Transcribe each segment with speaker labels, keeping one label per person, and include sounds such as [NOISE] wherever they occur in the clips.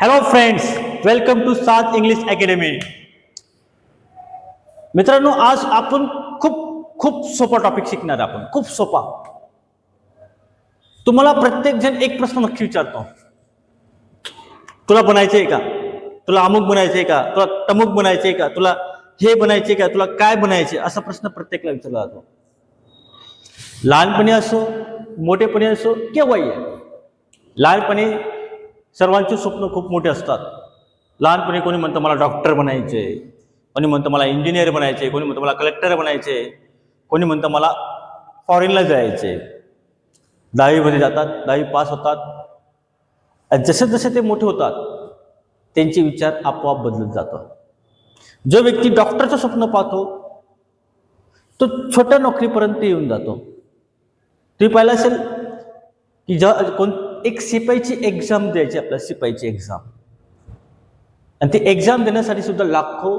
Speaker 1: Hello friends welcome to सात English academy मित्रांनो आज आपण खूप खूप सोपा टॉपिक शिकणार आहे आपण. खूप सोपा. तुम्हाला प्रत्येक जण एक प्रश्न नक्की विचारतो. तुला बनायचंय का? तुला अमुक बनायचंय का? तुला तमुक बनायचंय का? तुला हे बनायचे का? तुला काय बनायचे असा प्रश्न प्रत्येकाला विचारला जातो. लहानपणी असो मोठेपणी असो केव्हाही लहानपणी सर्वांची स्वप्न खूप मोठे असतात. लहानपणी कोणी म्हणतं मला डॉक्टर बनायचे. कोणी म्हणतं मला इंजिनियर बनायचे. कोणी म्हणतं मला कलेक्टर बनायचे. कोणी म्हणतं मला फॉरेनला जायचे. दहावीमध्ये जातात दहावी पास होतात. जसे जसे ते मोठे होतात त्यांचे विचार आपोआप बदलत जातो जो व्यक्ती डॉक्टरचं स्वप्न पाहतो तो छोट्या नोकरीपर्यंत येऊन जातो. तुम्ही पाहिलं असेल की ज्या कोण एक शिपाईची एक्झाम द्यायची आपल्याला शिपाईची एक्झाम आणि ती एक्झाम देण्यासाठी सुद्धा लाखो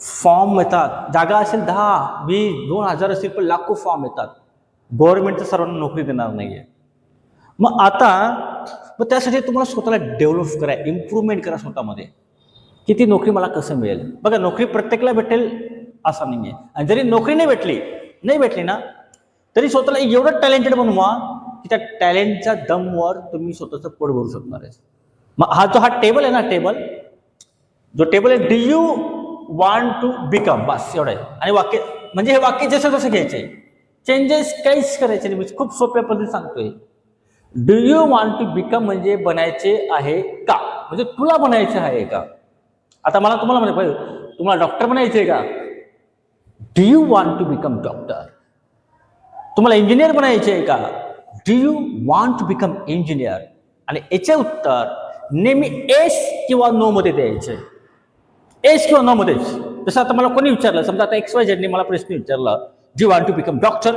Speaker 1: फॉर्म येतात. जागा असेल दहा वीस दोन हजार असतील पण लाखो फॉर्म येतात. गव्हर्नमेंटचं सर्वांना नोकरी देणार नाही आहे मग आता मग त्यासाठी तुम्हाला स्वतःला डेव्हलप करा इम्प्रूव्हमेंट करा स्वतःमध्ये. की ती नोकरी मला कसं मिळेल? बघा नोकरी प्रत्येकाला भेटेल असं नाही आहे आणि जरी नोकरी नाही भेटली नाही भेटली ना तरी स्वतःला एवढं टॅलेंटेड बनवा की त्या टॅलेंटच्या दमवर तुम्ही स्वतःचं पोट भरू शकणार आहे मग हा जो हा टेबल आहे ना टेबल जो टेबल आहे do you want to become बस एवढं आहे. आणि वाक्य म्हणजे हे वाक्य जसं तसं घ्यायचं आहे चेंजेस काहीच करायचे नाही. मी खूप सोप्या पद्धतीत सांगतोय. Do you want to become म्हणजे बनायचे आहे का? म्हणजे तुला बनायचे आहे का? आता मला तुम्हाला म्हणजे पाहिजे तुम्हाला डॉक्टर बनायचे आहे का? Do you want to become doctor तुम्हाला इंजिनियर बनायचे आहे का? Do you want to become engineer आणि याचे उत्तर नेहमी एस किंवा नो मध्ये द्यायचे. एस किंवा नो मध्येच जसं आता मला कोणी विचारलं समजा आता एक्स वाय झेडने मला प्रश्न विचारला do want to become doctor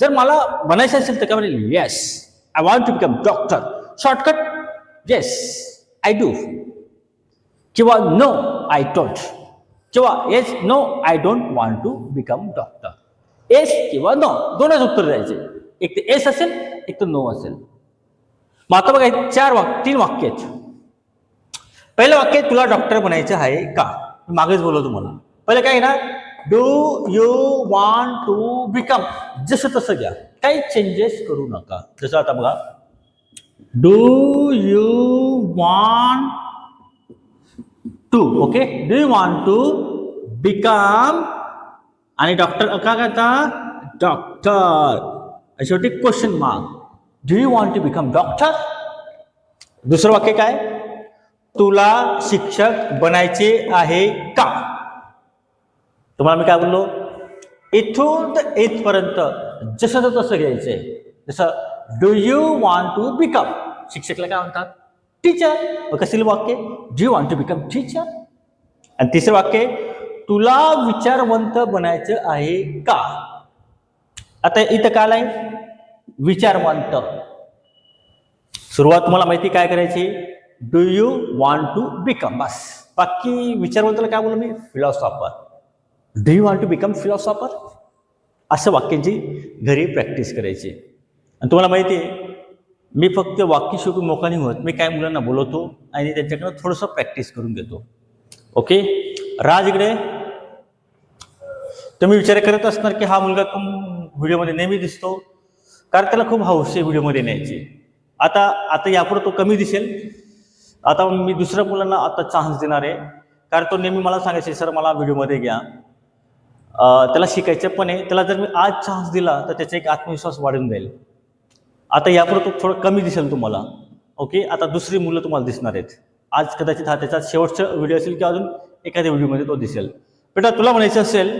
Speaker 1: जर मला म्हणायचं असेल तर काय म्हणेल yes I want to become doctor shortcut yes I do किंवा नो आय डोंट किंवा yes no I don't want to become doctor yes किंवा नो दोनच उत्तर द्यायचे. एक तर एस असेल एक तर नो असेल. मग आता बघा चार वाक्य तीन वाक्य आहेत. पहिलं वाक्य तुला डॉक्टर बनायचं आहे का? मी मागेच बोललो तुम्हाला. पहिलं काय ना? Do you want to become जसं तसं घ्या. काही चेंजेस करू नका. जसं आता बघा. Do you want to okay do you want to become आणि डॉक्टर का करता? डॉक्टर शेवटी question mark do you want to become doctor दुसरं वाक्य काय? तुला शिक्षक बनायचे आहे का? तुम्हाला मी काय बोललो? इथून तर इथपर्यंत जसं तसं घ्यायचंय जसं do you want to become शिक्षकला काय म्हणतात? टीचर मग कसं वाक्य? Do you want to become teacher आणि तिसरं वाक्य तुला विचारवंत बनायचं आहे का? आता इथं काय आहे विचारवंत. सुरुवात तुम्हाला माहिती काय करायची? Do you want to become बस. बाकी विचारवंताला काय बोलू मी? Philosopher do you want to become philosopher असं वाक्यांची घरी प्रॅक्टिस करायची. आणि तुम्हाला माहिती आहे मी फक्त वाक्य शिकून मोका नाही होत. मी काय मुलांना बोलवतो आणि त्यांच्याकडनं थोडंसं प्रॅक्टिस करून घेतो. ओके राज इकडे. तुम्ही विचार करत असणार की हा मुलगा तुम व्हिडिओमध्ये नेहमी दिसतो. कारण त्याला खूप हौस आहे व्हिडिओमध्ये न्यायची. आता आता यापुढे तो कमी दिसेल. आता मी दुसऱ्या मुलांना आता चान्स देणार आहे. कारण तो नेहमी मला सांगायचे सर मला व्हिडिओमध्ये घ्या. त्याला शिकायचं पण आहे. त्याला जर मी आज चान्स दिला तर त्याचा एक आत्मविश्वास वाढून जाईल. आता यापुढे तो थोडं कमी दिसेल तुम्हाला. ओके? आता दुसरी मुलं तुम्हाला दिसणार आहेत. आज कदाचित हा त्याचा शेवटचा व्हिडिओ असेल किंवा अजून एखाद्या व्हिडिओमध्ये तो दिसेल. बेटा तुला म्हणायचं असेल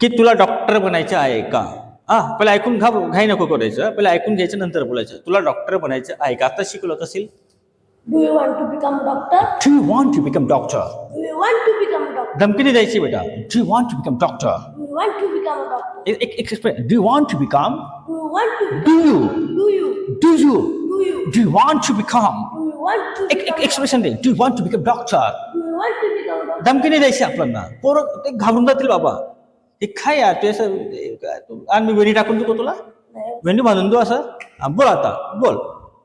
Speaker 1: की तुला डॉक्टर बनायचं आहे का? हा पहिला ऐकून घाब घाई नको करायचं पहिला ऐकून घ्यायचं नंतर बोलायचं तुला डॉक्टर बनायचं आहे का आता शिकलो असेल
Speaker 2: Do you want to become doctor?
Speaker 1: Do you want to become doctor
Speaker 2: Do you want to become a doctor?
Speaker 1: धमकी नाही द्यायची बेटा do you want to become doctor
Speaker 2: Do you want to become a doctor?
Speaker 1: एक एक express do you want to become
Speaker 2: Do you want to?
Speaker 1: Do you
Speaker 2: Do you?
Speaker 1: Do you
Speaker 2: Do you?
Speaker 1: Do you want to become
Speaker 2: Do you want to?
Speaker 1: एक एक
Speaker 2: become-
Speaker 1: expression they do you want to become doctor
Speaker 2: Do you want to become a doctor?
Speaker 1: धमकी नाही द्यायची आपल्याला पोरं ते घाबरून जातील बाबा हे काय यार तू असं ते तू- आणि मी वेणी टाकून देतो तुला. वेणी बांधून देऊ असं. हा, बोल आता बोल.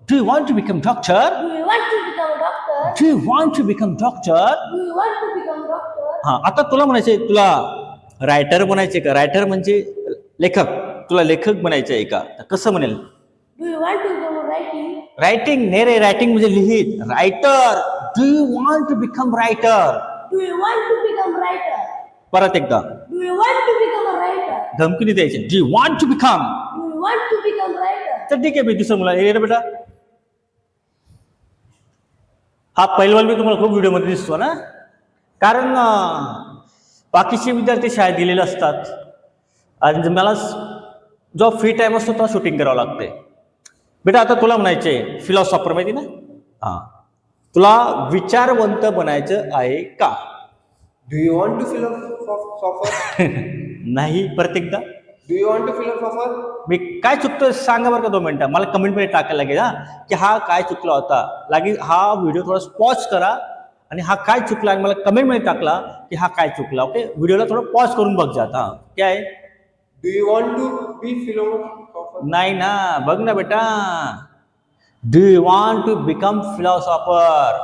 Speaker 1: Do you want to become doctor
Speaker 2: Do you want to become a doctor?
Speaker 1: Do you want to become doctor
Speaker 2: Do you want to become a doctor?
Speaker 1: हा आता तुला म्हणायचंय तुला रायटर बनायचे का? रायटर म्हणजे लेखक. तुला लेखक बनायचं आहे का? तर कसं म्हणेल?
Speaker 2: Do you want to become a writing?
Speaker 1: Writing नाही रे रायटिंग म्हणजे लिहित. Writer do you want to become writer
Speaker 2: Do you want to become writer?
Speaker 1: परत एकदा.
Speaker 2: Do you want to become a writer?
Speaker 1: धमकी नाही द्यायची do you want
Speaker 2: to become want to become writer?
Speaker 1: तर ठीक आहे मी दुसरं मुला रे बेटा. हा पैलवान मी तुम्हाला खूप व्हिडिओमध्ये दिसतो ना. कारण बाकीचे विद्यार्थी शाळेत गेलेले असतात. आणि मला जो फ्री टाईम असतो तेव्हा शूटिंग करावं लागते. बेटा आता तुला म्हणायचे फिलॉसॉफर माहिती ना? हां. तुला विचारवंत बनायचं आहे का?
Speaker 3: Do you want [LAUGHS]
Speaker 1: नाही परत एकदा.
Speaker 3: Do you want to philosopher?
Speaker 1: मी काय चुकतोय सांगा बरं का दोन मिनिटं. मला कमेंटमध्ये टाकायला लागेल हा. की हा काय चुकला होता. लागेल हा व्हिडिओ थोडा पॉज करा आणि हा काय चुकला आणि मला कमेंटमध्ये टाकला की हा काय चुकला. ओके व्हिडिओला थोडं पॉज करून बघ जात हा काय?
Speaker 3: Do you want to be philosopher?
Speaker 1: नाही ना. बघ ना बेटा. Do you want to become philosopher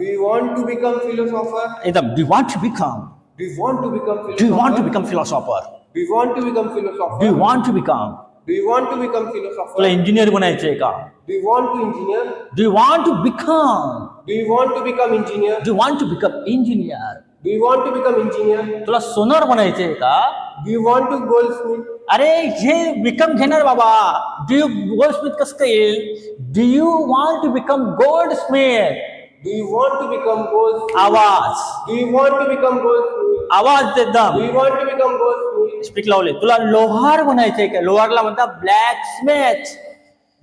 Speaker 3: Do you want to become philosopher?
Speaker 1: एकदम do want to become
Speaker 3: Do you want to become
Speaker 1: do you want to
Speaker 3: philosopher?
Speaker 1: Become philosopher
Speaker 3: Do you want to become
Speaker 1: do you
Speaker 3: philosopher?
Speaker 1: Want to become
Speaker 3: Do you want to become
Speaker 1: तुला
Speaker 3: philosopher?
Speaker 1: Engineer बनायचंय का
Speaker 3: Do you want to engineer?
Speaker 1: Do you want to become
Speaker 3: Do you want to become engineer?
Speaker 1: Do you want to become engineer
Speaker 3: Do you want to become engineer?
Speaker 1: तुला सोनार बनायचंय का
Speaker 3: Do you want to goldsmith?
Speaker 1: अरे हे become घेणार बाबा do you gold Smith कसं काय येईल do you want to become goldsmith
Speaker 3: Do you want to become goldsmith?
Speaker 1: आवाज
Speaker 3: Do you want to become goldsmith?
Speaker 1: आवाज
Speaker 3: Do you want to become goldsmith?
Speaker 1: Speak लावले तुला लोहार बनायचंय का? लोहारला म्हणतात blacksmith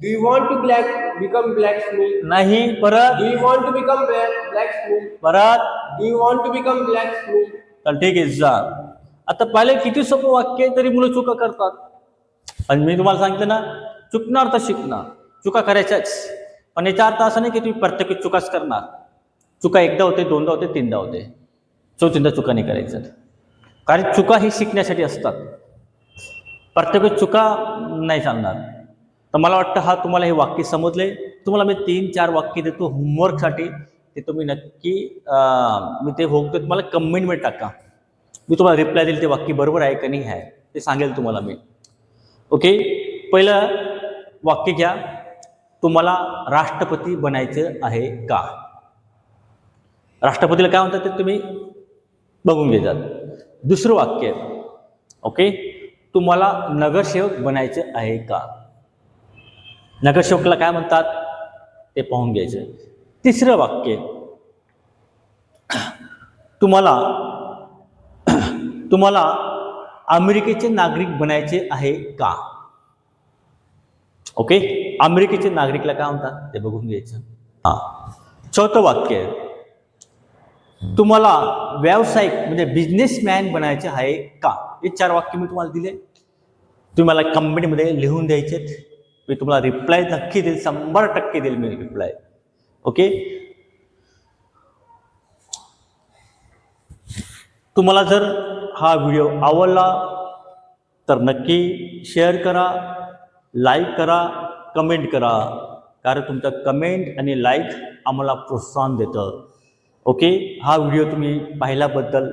Speaker 3: Do you want to black become blacksmith?
Speaker 1: नाही परत.
Speaker 3: Do you want to become black blacksmith?
Speaker 1: परत.
Speaker 3: Do you want to become blacksmith?
Speaker 1: तर ठीक आहे जा. आता पहिले किती सोपं वाक्य आहे तरी मुलं चुका करतात? आणि मी तुम्हाला सांगितलं ना चुकणार तर शिकणार. चुका करायच्याच. पण याचा अर्थ असा नाही की तुम्ही प्रत्येक चुकाच करणार. चुका एकदा होते दोनदा होते तीनदा होते. चौथींदा चुका नाही करायचं. कारण चुका ही शिकण्यासाठी असतात. प्रत्येक वेळी चुका नाही चालणार तर मला वाटतं हा तुम्हाला हे वाक्य समजले तुम्हाला मी तीन चार वाक्य देतो होमवर्कसाठी ते तुम्ही नक्की मी ते होते तुम्हाला कमेंटमध्ये टाका. मी तुम्हाला रिप्लाय देईल ते वाक्य बरोबर आहे का नाही आहे ते सांगेल तुम्हाला मी. ओके पहिलं वाक्य घ्या. तुम्हाला राष्ट्रपती बनायचं आहे का? राष्ट्रपतीला काय म्हणतात ते तुम्ही? बघून घेतात दुसरं वाक्य ओके? तुम्हाला नगरसेवक बनायचे आहे का? नगरसेवकला काय म्हणतात? ते पाहून घ्यायचं तिसरं वाक्य तुम्हाला तुम्हाला अमेरिकेचे नागरिक बनायचे आहे का? ओके? अमेरिकेचे नागरिकला काय म्हणतात? ते बघून घ्यायचं. हां. चौथं वाक्य आहे. तुम्हाला व्यावसायिक म्हणजे बिझनेसमॅन बनायचे आहे का? हे चार वाक्य मी तुम्हाला दिले. तुम्ही मला कंपनीमध्ये लिहून द्यायचे. मी तुम्हाला रिप्लाय नक्की देईल. शंभर टक्के देईल मी रिप्लाय ओके तुम्हाला जर हा व्हिडिओ आवडला तर नक्की शेअर करा लाईक करा कमेंट करा. कारण तुमचं कमेंट आणि लाईक आम्हाला प्रोत्साहन देतं. ओके हा व्हिडिओ तुम्ही पाहिल्याबद्दल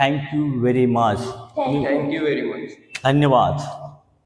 Speaker 2: thank you
Speaker 3: very much you very much.
Speaker 1: धन्यवाद.